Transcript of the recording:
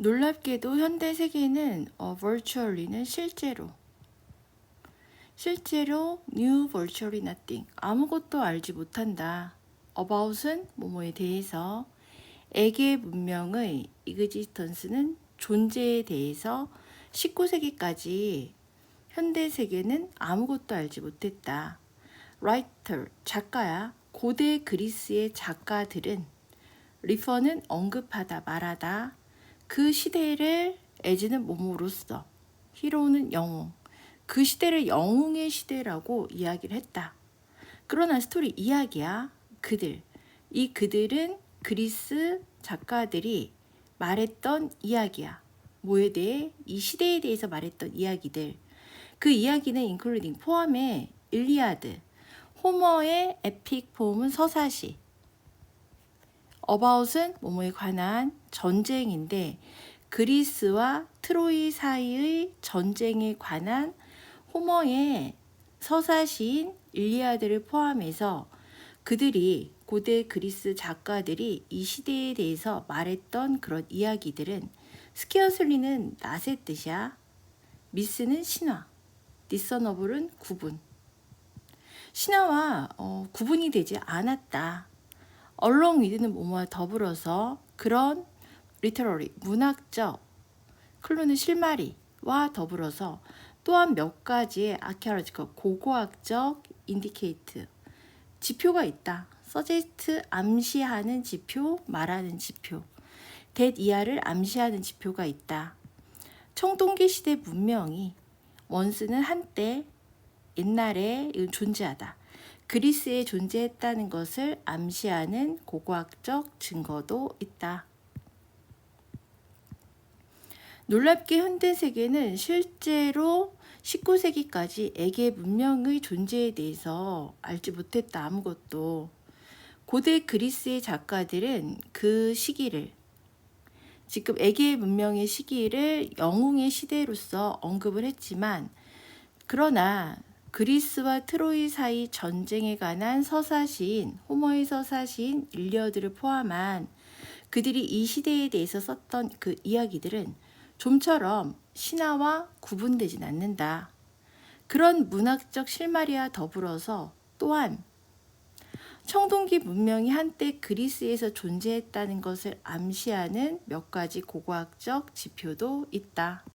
놀랍게도 현대 세계는 어, virtually는 실제로. 실제로 new virtually nothing. 아무것도 알지 못한다. about은 뭐뭐에 대해서. 에게 문명의 existence는 존재에 대해서. 19세기까지 현대 세계는 아무것도 알지 못했다. writer 작가야. 고대 그리스의 작가들은 리퍼는 언급하다 말하다 그 시대를 에즈는 몸으로써 히로는 영웅. 그 시대를 영웅의 시대라고 이야기를 했다. 그러나 스토리 이야기야. 그들. 이 그들은 그리스 작가들이 말했던 이야기야. 뭐에 대해? 이 시대에 대해서 말했던 이야기들. 그 이야기는 인클루딩 포함해 일리아드 호머의 에픽 포음은 서사시. 어바웃은 뭐뭐에 관한 전쟁인데 그리스와 트로이 사이의 전쟁에 관한 호머의 서사시인 일리아드를 포함해서 그들이 고대 그리스 작가들이 이 시대에 대해서 말했던 그런 이야기들은 스키어슬리는 낫의 뜻이야. 미스는 신화, 디서너블은 구분. 신화와 어, 구분이 되지 않았다. 얼렁 위드는 뭐뭐와 더불어서 그런 리터러리 문학적 클루는 실마리와 더불어서 또한 몇 가지의 아키아로지컬 고고학적 인디케이트 지표가 있다. 서제스트 암시하는 지표, 말하는 지표. 대 이하를 암시하는 지표가 있다. 청동기 시대 문명이 원스는 한때 옛날에 존재하다. 그리스에 존재했다는 것을 암시하는 고고학적 증거도 있다. 놀랍게 현대 세계는 실제로 19세기까지 에게 문명의 존재에 대해서 알지 못했다 아무것도. 고대 그리스의 작가들은 그 시기를 지금 에게 문명의 시기를 영웅의 시대로서 언급을 했지만 그러나 그리스와 트로이 사이 전쟁에 관한 서사시인 호머의 서사시인 일리어드를 포함한 그들이 이 시대에 대해서 썼던 그 이야기들은 좀처럼 신화와 구분되진 않는다. 그런 문학적 실마리와 더불어서 또한 청동기 문명이 한때 그리스에서 존재했다는 것을 암시하는 몇 가지 고고학적 지표도 있다.